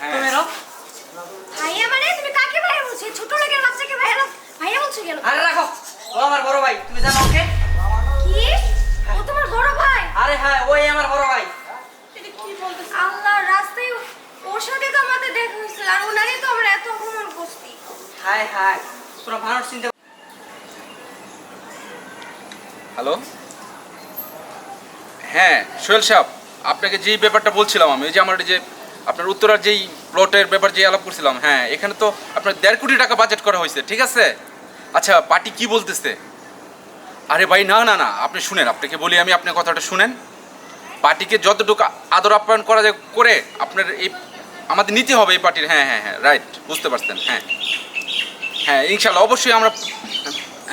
হ্যাঁ। ভাইয়া মানে তুমি কাকে ভাইয়া বলছো? ছোট লোকের বাচ্চাকে ভাইয়া ভাইয়া বলছো কেন? আরে রাখো। ও আমার বড় ভাই তুমি জানো ওকে? কি? ও তোমার বড় ভাই? আরে হ্যাঁ ওই আমার বড় ভাই। আল্লাহ রাস্তায় ওর সাথে তো আমাদের দেখা হয়েছিল আর ওনারই তো আমরা এত অপমান করছি। মানুষ চিন্তা হ্যালো? হ্যাঁ সোহেল সাহেব আপনাকে যেই ব্যাপারটা বলছিলাম আমি ওই যে আমার যে আপনার উত্তরার যেই প্লটের ব্যাপার যে আলাপ করছিলাম হ্যাঁ এখানে তো আপনার দেড় কোটি টাকা বাজেট করা হয়েছে, ঠিক আছে? আচ্ছা পার্টি কি বলতেছে? আরে ভাই, না না না, আপনি শুনেন, আপনাকে বলি আমি আপনার কথাটা শুনেন। পার্টিকে যতটুকু আদর আপ্যায়ন করা যায় করে আপনার এই, আমাদের নিতে হবে এই পার্টির হ্যাঁ হ্যাঁ হ্যাঁ রাইট বুঝতে পারছেন হ্যাঁ। হ্যাঁ ইনশাল্লাহ অবশ্যই আমরা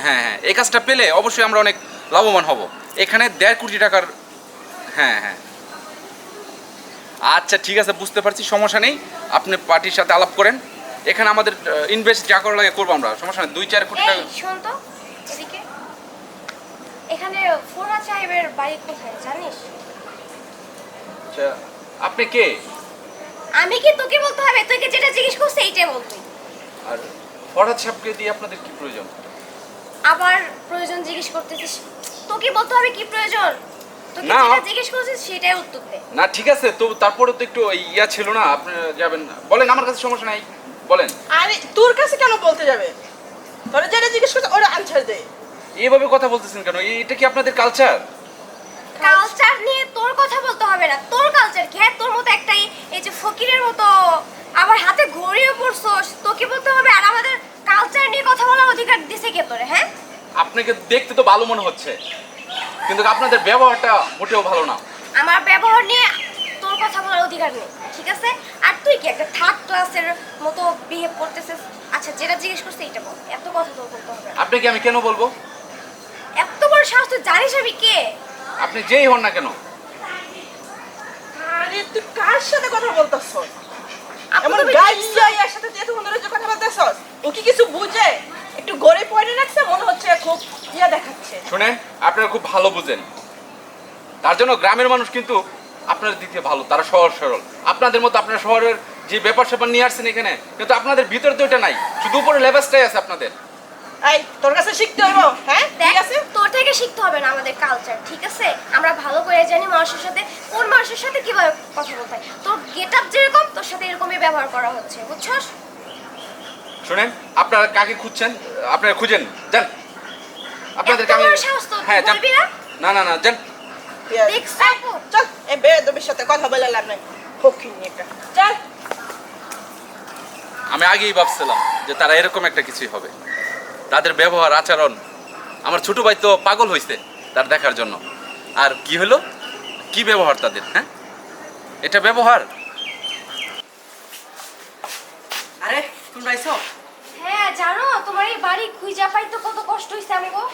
হ্যাঁ হ্যাঁ এই কাজটা পেলে অবশ্যই আমরা অনেক লাভবান হব। এখানে দেড় কোটি টাকার হ্যাঁ হ্যাঁ। আচ্ছা ঠিক আছে বুঝতে পারছি সমস্যা নেই। আপনি পার্টির সাথে আলাপ করেন। এখানে আমাদের ইনভেস্ট যা করা লাগে করব আমরা সমস্যা নেই। দুই চার কোটি টাকা। এখানে ফোরা সাহেবের বাড়ি কোথায় জানিস? আচ্ছা, আপনি কে? আমি কি তোকে বলতে হবে? তোকে যেটা জিজ্ঞেস করছে এইটাই বলতে আর ফরহাদ সাহেবকে দিয়ে আপনাদের কি প্রয়োজন? আবার প্রয়োজন জিজ্ঞেস করতেছিস? তোকে বলতে হবে কি প্রয়োজন? না। জিজ্ঞেস করছিস সেটাই উত্তর দে। না ঠিক আছে তো তারপরে তো একটু ইয়া ছিল না আপনি যাবেন বলেন আমার কাছে সমস্যা নাই বলেন। আরে তোর কাছে কেন বলতে যাবে? তোরা যেটা জিজ্ঞেস করছে ওরা আনসার দে এইভাবে কথা বলতেছেন কেন? এটা কি আপনাদের কালচার কালচার নিয়ে তোর কথা বলতে হবে না। তোর কালচার কি? হ্যাঁ তোর মতো একটাই এই যে ফকিরের মতো আবার হাতে ঘড়িও পড়ছস তোকে বলতে হবে আর আমাদের কালচার নিয়ে কথা বলার অধিকার দিছে কে তোরে হ্যাঁ? আপনাকে দেখতে তো ভালো মনে হচ্ছে। কিন্তু আপনাদের ব্যবহারটা মোটেও ভালো না। আমার ব্যবহার নিয়ে তোর কথা বলার অধিকার নেই ঠিক আছে? আর তুই কি একটা থার্ড ক্লাসের মতো বিহেভ করতেছিস? আচ্ছা যেটা জিজ্ঞেস করছিস এটা বল এত কথা তোর বলতে হবে না। আপনাকে আমি কেন বলব? এত বড় সাহস তুই জানিস আমি কে? আপনি যেই হন না কেন? আরে তুই কার সাথে কথা বলতেছ আপু এমন তুমি গাইয়া ইয়ার সাথে তুই ধরে যে কথা বলতেছ ও কি কিছু বুঝে? একটু গড়ে পড়ে রাখছে মনে হচ্ছে খুব ইয়া দেখাচ্ছে। শুনেন আপনারা খুব ভালো বুঝেন। তার জন্য গ্রামের মানুষ কিন্তু আপনার দিকে ভালো তারা সহজ সরল। আপনাদের মতো আপনার শহরের যে ব্যাপার স্যাপার নিয়ে আসছেন এখানে কিন্তু আপনাদের ভিতরে তো এটা নাই। শুধু উপরে লেবাসটাই আছে আপনাদের। এই তোর কাছে শিখতে হইব হ্যাঁ? ঠিক আছে? তোর থেকে শিখতে হবে না আমাদের কালচার ঠিক আছে? আমরা ভালো করে জানি মানুষের সাথে কোন মানুষের সাথে কীভাবে কথা বলতে হয়। তোর গেট যেরকম তোর সাথে এরকমই ব্যবহার করা হচ্ছে বুঝছস? শুনেন আপনারা কাকে খুঁজছেন? আপনারা খুঁজেন যান। আপনাদেরকে আমি হ্যাঁ যান না? না না যান? চল বেদবির সাথে কথা বলে লাভ নাই। চল। আমি আগেই ভাবছিলাম যে তারা এরকম একটা কিছুই হবে। তাদের ব্যবহার আচরণ আমার ছোট ভাই তো পাগল হয়েছে তার দেখার জন্য। আর কি হলো? কি ব্যবহার তাদের হ্যাঁ? এটা ব্যবহার। আরে তোমরা জানো তোমার এই বাড়ি খুঁজা পাইতে কত কষ্ট হইছে আমি গো।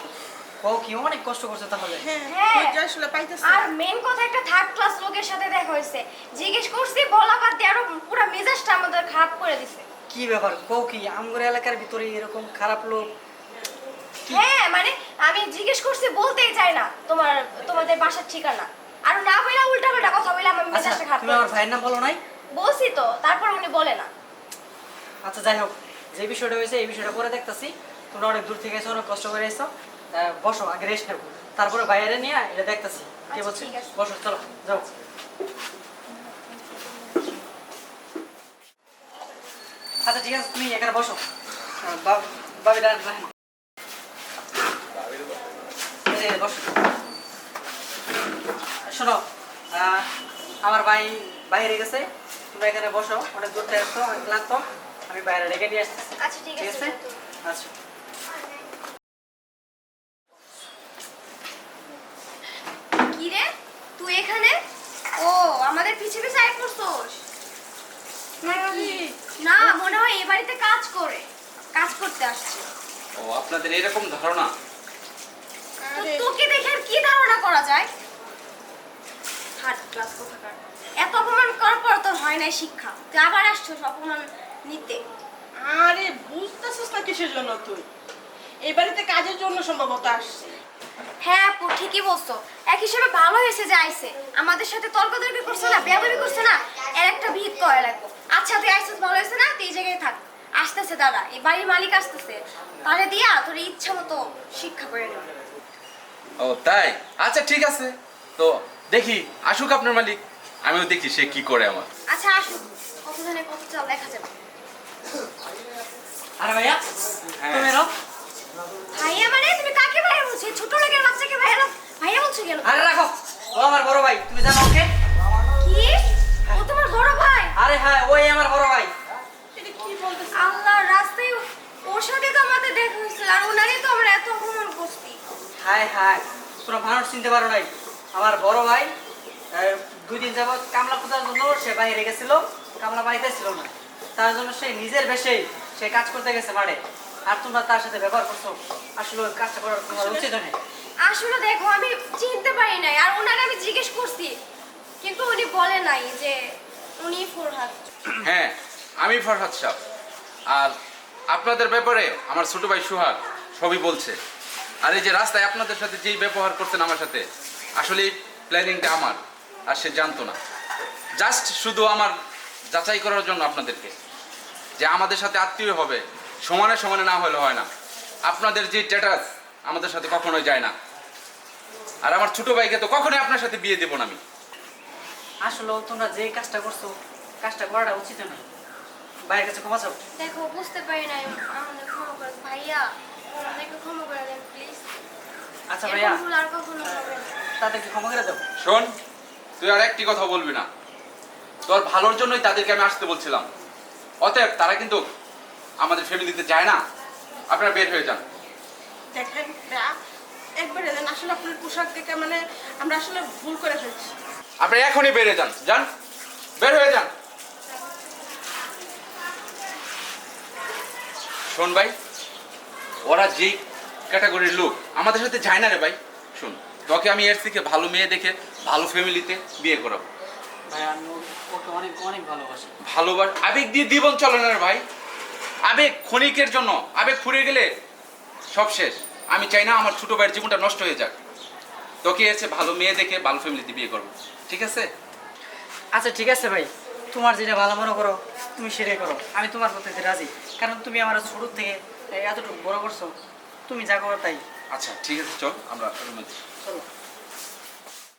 ও কি অনেক কষ্ট করছে তাহলে। হ্যাঁ হ্যাঁ। খুঁজে আসলে পাইতেছে। আর মেন কথা একটা থার্ড ক্লাস লোকের সাথে দেখা হয়েছে। জিজ্ঞেস করছি বলা বাদ দিয়ে আরও পুরো মেজাজটা আমাদের খারাপ করে দিছে। কি ব্যাপার? কও কি আমগর এলাকার ভিতরে এরকম খারাপ লোক হ্যাঁ মানে আমি জিজ্ঞেস করছি বলতেই চাই না তোমার তোমাদের বাসার ঠিকানা। আর না বইলা উল্টা পাল্টা কথা বলে আমার আচ্ছা মেজাজটা খারাপ তুমি আমার ভাইয়ের নাম বলো নাই? বলছি তো তারপর উনি বলে না। আচ্ছা যাই হোক। যে বিষয়টা হয়েছে এই বিষয়টা পরে দেখতাছি। তোমরা অনেক দূর থেকে এসো অনেক কষ্ট করে এসো। বসো আগে রেস্ট নেব। তারপরে বাইরে নিয়ে এটা দেখতাছি। কে আচ্ছা, বলছে? বসো চলো যাও। আচ্ছা ঠিক আছে তুমি এখানে বসো। বাবি শোনো আহ, আমার ভাই বাইরে গেছে। তোমরা এখানে বসো অনেক দূর থেকে আসছো অনেক ক্লান্ত। আমি বাইরে রেখে দিয়ে আসতেছি। আচ্ছা ঠিক আছে আচ্ছা। কি রে? তুই এখানে? ও আমাদের পিছে পিছে আয় করছস না মনে হয় এই বাড়িতে কাজ করে কাজ করতে আসছে। ও আপনাদের এরকম ধারণা? তোকে দেখে আর কি ধারণা করা যায়? থার্ড ক্লাস কোথাকার? এত অপমান করার পর তোর হয় নাই শিক্ষা। তুই আবার আসছো অপমান নিতে। আরে বুঝতেছিস না কিসের জন্য তুই? এই বাড়িতে কাজের জন্য সম্ভবত আসছে হ্যাঁ আপু ঠিকই বলছো। এক হিসেবে ভালো হয়েছে যে আইছে। আমাদের সাথে তর্ক তর্কি করছে না বেয়াদবি করছে না। এর একটা ভিত করা লাগবো। আচ্ছা তুই আসতেছে দাদা। এই বাড়ির মালিক আসতেছে। তাহলে দিয়া তোর ইচ্ছা মতো শিক্ষা করে নেবে। ও তাই? আচ্ছা ঠিক আছে। তো দেখি আসুক আপনার মালিক। আমিও দেখি সে কি করে আমার। আচ্ছা আসুক। কত জানে কত চাল দেখা যাবে। আরে ভাইয়া। তুমি ভাইয়া মানে তুমি কাকে ভাইয়া বলছো? ছোট লোকের বাচ্চাকে ভাইয়া ভাইয়া বলছো কেন? আরে রাখো ও আমার বড় ভাই তুমি জানো ওকে? কি? ও তোমার বড় ভাই? আরে হ্যাঁ ওই আমার বড় ভাই। এটা কি বলতেছে? আল্লাহ রাস্তায় ওর সাথে তো আমাদের দেখা হয়েছিল আর ওনারই তো আমরা এত অপমান করছি। হায় হায় তোমরা মানুষ চিনতে পারো নাই। আমার বড় ভাই দুই দিন কামলা খোঁজার জন্য সে বাইরে গেছিল কামলা বাড়িতে ছিল না। তার জন্য সে নিজের বেশেই সে কাজ করতে গেছে বাড়ে। আর তোমরা তার সাথে ব্যবহার করছ। আসলে ওই কাজটা করার তোমার উচিত নেই আসলে দেখো আমি চিনতে পারি নাই। আর ওনাকে আমি জিজ্ঞেস করছি। কিন্তু উনি বলে নাই যে উনি ফরহাদ। হ্যাঁ আমি ফরহাদ সাহ। আর আপনাদের ব্যাপারে আমার ছোট ভাই সুহাগ সবই বলছে। আর এই যে রাস্তায় আপনাদের সাথে যেই ব্যবহার করতেন আমার সাথে আসলে প্ল্যানিংটা আমার আর সে জানতো না। জাস্ট শুধু আমার যাচাই করার জন্য আপনাদেরকে। যে আমাদের সাথে আত্মীয় হবে। সমানে সমানে না হলে হয় না। আপনাদের যে স্ট্যাটাস আমাদের সাথে কখনোই যায় না। আর আমার ছোট ভাইকে তো কখনোই আপনার সাথে বিয়ে দেবো না আমি। আসলে তোমরা যে কাজটা করছ কাজটা করাটা উচিত নয়। ভাইয়ের কাছে ক্ষমা চাও। দেখো বুঝতে পারি নাই। আমাদের ক্ষমা করে ভাইয়া আমাদেরকে ক্ষমা করে দেন প্লিজ আচ্ছা ভাইয়া। ভুল আর কখনো হবে না। তাদেরকে ক্ষমা করে দাও। শোন তুই আর একটি কথা বলবি না। তোর ভালোর জন্যই তাদেরকে আমি আসতে বলছিলাম। অতএব তারা কিন্তু আমাদের ফ্যামিলিতে যায় না। আপনারা বের হয়ে যান। দেখেন একবারে দেন আসলে আপনার পোশাক দেখে মানে আমরা আসলে ভুল করে ফেলছি। আপনারা এখনই বের হয়ে যান। যান বের হয়ে যান। শোন ভাই ওরা যেই ক্যাটাগরির লোক আমাদের সাথে যায় না রে ভাই। শোন তোকে আমি এর থেকে ভালো মেয়ে দেখে ভালো ফ্যামিলিতে বিয়ে করাবো। ভালোবাসি। ভালোবাস আবেগ দিয়ে জীবন চলে না ভাই। আবেগ ক্ষণিকের জন্য। আবেগ ফুরিয়ে গেলে সব শেষ। আমি চাই না আমার ছোট ভাইয়ের জীবনটা নষ্ট হয়ে যাক। তোকে এসে ভালো মেয়ে দেখে ভালো ফ্যামিলিতে বিয়ে করব। ঠিক আছে? আচ্ছা ঠিক আছে ভাই। তোমার যেটা ভালো মনে করো তুমি সেটাই করো। আমি তোমার প্রতি রাজি। কারণ তুমি আমার ছোট থেকে এতটুকু বড় করছ। তুমি যা করো তাই। আচ্ছা ঠিক আছে চল। আমরা চলো।